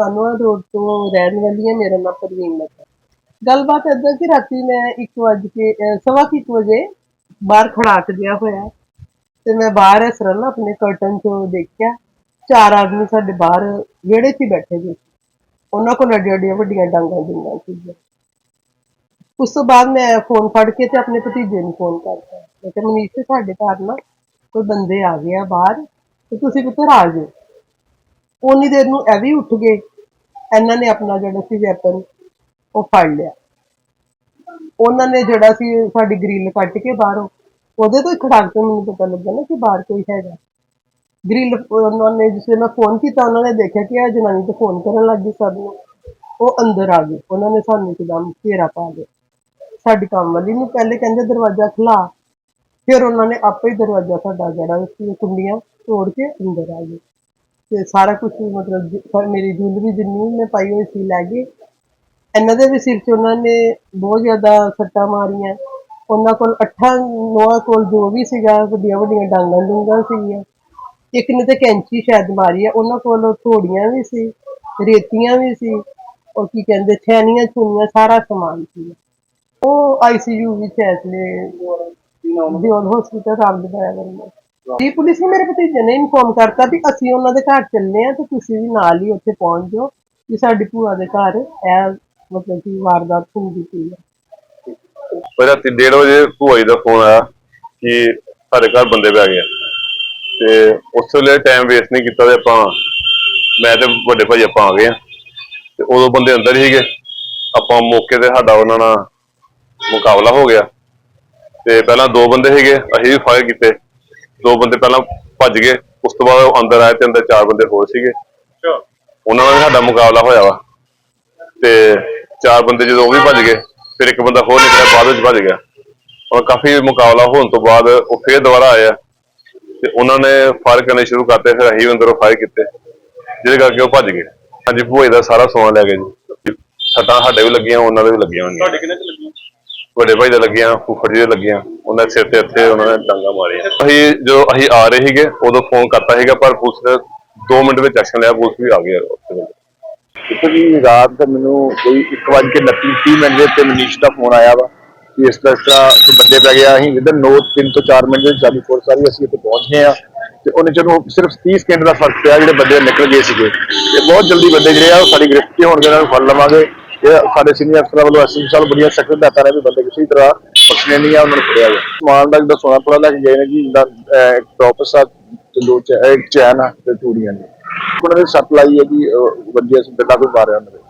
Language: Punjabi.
ਕਾਨੋਆ ਰੋਡ ਤੋਂ ਰਹਿਣ ਵਾਲੀ ਹਾਂ ਮੇਰਾ ਨਾਮ ਪ੍ਰਵੀਨ ਮੱਤਾ ਗੱਲਬਾਤ ਏਦਾਂ ਕਿ ਰਾਤੀ ਮੈਂ 1 ਵਜੇ ਕੇ ਸਵਾ ਕੁ ਇੱਕ ਵਜੇ ਬਾਹਰ ਖੜਾਕ ਜਿਹਾ ਹੋਇਆ ਤੇ ਮੈਂ ਬਾਹਰ ਇਸ ਤਰ੍ਹਾਂ ਨਾ ਆਪਣੇ ਕਰਟਨ ਚੋਂ ਦੇਖਿਆ, ਚਾਰ ਆਦਮੀ ਸਾਡੇ ਬਾਹਰ ਵਿਹੜੇ 'ਚ ਹੀ ਬੈਠੇ ਸੀ। ਉਹਨਾਂ ਕੋਲ ਅੱਡੀਆਂ ਵੱਡੀਆਂ ਡਾਂਗਾਂ ਡੂੰਗਾਂ ਸੀਗੀਆਂ। ਉਸ ਤੋਂ ਬਾਅਦ ਮੈਂ ਫੋਨ ਫੜ ਕੇ ਤੇ ਆਪਣੇ ਭਤੀਜੇ ਨੂੰ ਫੋਨ ਕਰਤਾ। ਮੈਂ ਕਿਹਾ, ਮਨੀਸ਼ ਸਾਡੇ ਘਰ ਨਾ ਕੋਈ ਬੰਦੇ ਆ ਗਏ ਆ ਬਾਹਰ ਤੇ ਤੁਸੀਂ ਪੁੱਤਰ ਆ ਜਾਓ ਉਨੀ ਦੇਰ ਨੂੰ ਇਹ ਵੀ ਉੱਠ ਗਏ। ਇਹਨਾਂ ਨੇ ਆਪਣਾ ਜਿਹੜਾ ਸੀ ਵੈਪਨ ਉਹ ਫੜ ਲਿਆ। ਉਹਨਾਂ ਨੇ ਜਿਹੜਾ ਸੀ ਸਾਡੀ ਗ੍ਰਿਲ ਕੱਟ ਕੇ ਬਾਹਰੋਂ, ਉਹਦੇ ਤੋਂ ਹੀ ਖੜਾਕ ਤੋਂ ਮੈਨੂੰ ਪਤਾ ਲੱਗਾ ਨਾ ਕਿ ਬਾਹਰ ਕੋਈ ਹੈਗਾ। ਗ੍ਰਿਲ ਉਹਨਾਂ ਨੇ ਜਿਸੇ ਮੈਂ ਫੋਨ ਕੀਤਾ, ਉਹਨਾਂ ਨੇ ਦੇਖਿਆ ਕਿ ਇਹ ਜਨਾਨੀ ਤੇ ਫੋਨ ਕਰਨ ਲੱਗ ਗਈ ਸਭ ਨੂੰ। ਉਹ ਅੰਦਰ ਆ ਗਏ। ਉਹਨਾਂ ਨੇ ਸਾਨੂੰ ਇੱਕਦਮ ਘੇਰਾ ਪਾ ਲਿਆ। ਸਾਡੀ ਕੰਮ ਵਾਲੀ ਨੂੰ ਪਹਿਲੇ ਕਹਿੰਦੇ ਦਰਵਾਜ਼ਾ ਖੁਲਾ ਫਿਰ ਉਹਨਾਂ ਨੇ ਆਪੇ ਹੀ ਦਰਵਾਜ਼ਾ ਸਾਡਾ ਜਿਹੜਾ ਸੀ ਕੁੰਡੀਆਂ ਤੋੜ ਕੇ ਅੰਦਰ ਆ ਗਏ। ਤੇ ਸਾਰਾ ਕੁਝ ਮਤਲਬ ਪਰ ਮੇਰੀ ਜੁਐਲਰੀ ਜਿੰਨੀ ਮੈਂ ਪਾਈ ਹੋਈ ਸੀ ਲੈ ਗਏ। ਇਹਨਾਂ ਦੇ ਵੀ ਸਿਰ 'ਚ ਉਹਨਾਂ ਨੇ ਬਹੁਤ ਜ਼ਿਆਦਾ ਸੱਟਾਂ ਮਾਰੀਆਂ। ਉਹਨਾਂ ਕੋਲ ਅੱਠਾਂ ਨੌਆਂ ਕੋਲ ਜੋ ਵੀ ਸੀਗਾ ਵੱਡੀਆਂ ਵੱਡੀਆਂ ਡਾਂਗਾਂ ਡੂੰਗਾਂ ਸੀਗੀਆਂ। ਇੱਕ ਨੇ ਤੇ ਕੈਂਚੀ ਸ਼ਾਇਦ ਮਾਰੀ ਆ ਉਹਨਾਂ ਕੋਲ ਥੋੜੀਆਂ ਵੀ ਸੀ ਰੇਤੀਆਂ ਵੀ ਸੀ ਉਹ ਕੀ ਕਹਿੰਦੇ ਛੈਨੀਆਂ ਛੁਨੀਆਂ ਸਾਰਾ ਸਮਾਨ ਸੀ। ਉਹ ਆਈਸੀਯੂ ਵਿੱਚ ਐ ਇਸ ਲਈ ਦਿਓਲ ਹਸਪੀਟਲ ਰਾਮ ਦਿਵਾਇਆ ਕਰਨਾ ਜੀ, ਪੁਲਿਸ ਨੇ ਮੇਰੇ ਭਤੀਜੇ ਨੇ ਇਨਫੋਰਮ ਕਰਤਾ ਵੀ ਅਸੀਂ ਉਹਨਾਂ ਦੇ ਘਰ ਚੱਲਨੇ ਆ ਤੇ ਤੁਸੀਂ ਵੀ ਨਾਲ ਹੀ ਉੱਥੇ ਪਹੁੰਚ ਜਾਓ ਕਿ ਸਾਡੀ ਭੂਆ ਦੇ ਘਰ ਇਹ ਮਤਲਬ ਕਿ ਵਾਰਦਾਤ ਹੁੰਦੀ ਪਈ ਹੈ। ਪਰ ਰਾਤੀ 1:30 ਵਜੇ ਭੂਆ ਜੀ ਦਾ ਫੋਨ ਆਇਆ ਕਿ ਸਾਡੇ ਘਰ ਬੰਦੇ ਪੈ ਗਏ ਆ। ਤੇ ਉਸ ਵੇਲੇ ਟਾਈਮ ਵੇਸਟ ਨਹੀਂ ਕੀਤਾ ਤੇ ਆਪਾਂ ਮੈਂ ਤੇ ਵੱਡੇ ਭਾਈ ਆਪਾਂ ਆ ਗਏ ਆ। ਤੇ ਉਦੋਂ ਬੰਦੇ ਅੰਦਰ ਹੀ ਸੀਗੇ। ਆਪਾਂ ਮੌਕੇ ਤੇ ਸਾਡਾ ਉਹਨਾਂ ਨਾਲ ਮੁਕਾਬਲਾ ਹੋ ਗਿਆ। ਤੇ ਪਹਿਲਾਂ ਦੋ ਬੰਦੇ ਸੀਗੇ, ਅਸੀਂ ਵੀ ਫਾਇਰ ਕੀਤੇ। ਦੋ ਬੰਦੇ ਪਹਿਲਾਂ ਭੱਜ ਗਏ ਉਸ ਤੋਂ ਬਾਅਦ ਉਹ ਅੰਦਰ ਆਏ ਤੇ ਅੰਦਰ ਚਾਰ ਬੰਦੇ ਹੋਰ ਸੀਗੇ। ਉਹਨਾਂ ਨਾਲ ਸਾਡਾ ਮੁਕਾਬਲਾ ਹੋਇਆ ਵਾ। ਤੇ ਚਾਰ ਬੰਦੇ ਜਦੋਂ ਉਹ ਵੀ ਭੱਜ ਗਏ ਫਿਰ ਇੱਕ ਬੰਦਾ ਹੋਰ ਨਿਕਲਿਆ ਬਾਅਦ ਵਿੱਚ ਭੱਜ ਗਿਆ। ਔਰ ਕਾਫੀ ਮੁਕਾਬਲਾ ਹੋਣ ਤੋਂ ਬਾਅਦ ਉਹ ਫੇਰ ਦੁਬਾਰਾ ਆਇਆ ਤੇ ਉਹਨਾਂ ਨੇ ਫਾਇਰ ਕਰਨੇ ਸ਼ੁਰੂ ਕਰਤੇ ਫਿਰ ਅਸੀਂ ਵੀ ਅੰਦਰੋਂ ਫਾਇਰ ਕੀਤੇ। ਜਿਹਦੇ ਕਰਕੇ ਉਹ ਭੱਜ ਗਏ। ਹਾਂਜੀ ਭੂਏ ਦਾ ਸਾਰਾ ਸਮਾਨ ਲੈ ਗਏ ਜੀ। ਸੱਟਾਂ ਸਾਡੇ ਵੀ ਲੱਗੀਆਂ ਉਹਨਾਂ ਦੇ ਵੀ ਲੱਗੀਆਂ ਹੋਣਗੀਆਂ ਤੁਹਾਡੇ ਕਿੰਨੇ ਚ ਲੱਗੀਆਂ? ਵੱਡੇ ਭਾਈ ਦੇ ਲੱਗੀਆਂ ਫੁੱਫੜ ਜੀ ਦੇ ਲੱਗੀਆਂ। ਉਹਨਾਂ ਦੇ ਸਿਰ ਤੇ ਇੱਥੇ ਉਹਨਾਂ ਨੇ ਡਾਂਗਾ ਮਾਰੀਆਂ। ਅਸੀਂ ਜਦੋਂ ਅਸੀਂ ਆ ਰਹੇ ਸੀਗੇ, ਉਦੋਂ ਫੋਨ ਕਰਤਾ ਸੀਗਾ, ਪਰ ਪੁਲਿਸ ਨੇ 2 ਮਿੰਟ ਵਿੱਚ ਐਕਸ਼ਨ ਲਿਆ, ਪੁਲਿਸ ਵੀ ਆ ਗਈ ਉੱਥੇ ਵੇਲੇ। ਇੱਕ ਜੀ, ਰਾਤ ਦਾ ਮੈਨੂੰ ਕੋਈ 1:29 ਮਿੰਟ ਦੇ ਤੇ ਮਨੀਸ਼ ਦਾ ਫੋਨ ਆਇਆ ਵਾ, ਕਿ ਇਸ ਤਰ੍ਹਾਂ ਇਸ ਤਰ੍ਹਾਂ ਬੰਦੇ ਪੈ ਗਿਆ। ਅਸੀਂ ਵਿਦਨ ਨੋ 3 ਤੋਂ 4 ਮਿੰਟ ਦੇ ਵਿੱਚ ਸਾਡੀ ਫੋਰਸ ਸਾਰੀ ਅਸੀਂ ਇੱਥੇ ਪਹੁੰਚ ਗਏ ਆ ਤੇ ਉਹਨੇ ਜਦੋਂ ਸਿਰਫ 30 ਸਕਿੰਟ ਦਾ ਫ਼ਰਕ ਪਿਆ, ਜਿਹੜੇ ਬੰਦੇ ਨਿਕਲ ਗਏ ਸੀਗੇ। ਤੇ ਬਹੁਤ ਜਲਦੀ ਬੰਦੇ ਜਿਹੜੇ ਆ, ਉਹ ਸਾਡੀ ਗ੍ਰਿਫਤ ਹੋਣਗੇ, ਉਹਨਾਂ ਨੂੰ ਫੜ ਲਵਾਂਗੇ। ਇਹ ਸਾਡੇ ਸੀਨੀਅਰ ਅਫਸਰਾਂ ਵੱਲੋਂ ਅਸੀਂ ਸਾਹਿਬ ਬੜੀਆਂ ਸਖਤ ਹਦਾਇਤਾਂ ਨੇ ਵੀ ਬੰਦੇ ਕਿਸੇ ਤਰ੍ਹਾਂ ਬਖਸ਼ਣੇ ਨਹੀਂ ਆ ਉਹਨਾਂ ਨੂੰ ਫੜਿਆ ਗਿਆ। ਸਮਾਨ ਦਾ ਜਿਹੜਾ ਸੋਨਾ ਪੂਰਾ ਲੈ ਕੇ ਗਏ ਨੇ ਜੀ ਜਿੱਦਾਂ ਅਹ, ਇੱਕ ਟੋਪਸ ਆ ਤੇ ਦੋ ਚੈ- ਇੱਕ ਚੈਨ ਆ ਤੇ ਚੂੜੀਆਂ ਨੇ। ਉਹਨਾਂ ਨੇ ਸੱਟ ਲਾਈ ਹੈ ਜੀ ਅਹ, ਵੱਜਿਆ ਸੀ ਬਿੱਲਾ ਕੋਈ ਮਾਰਿਆ ਉਹਨਾਂ ਦੇ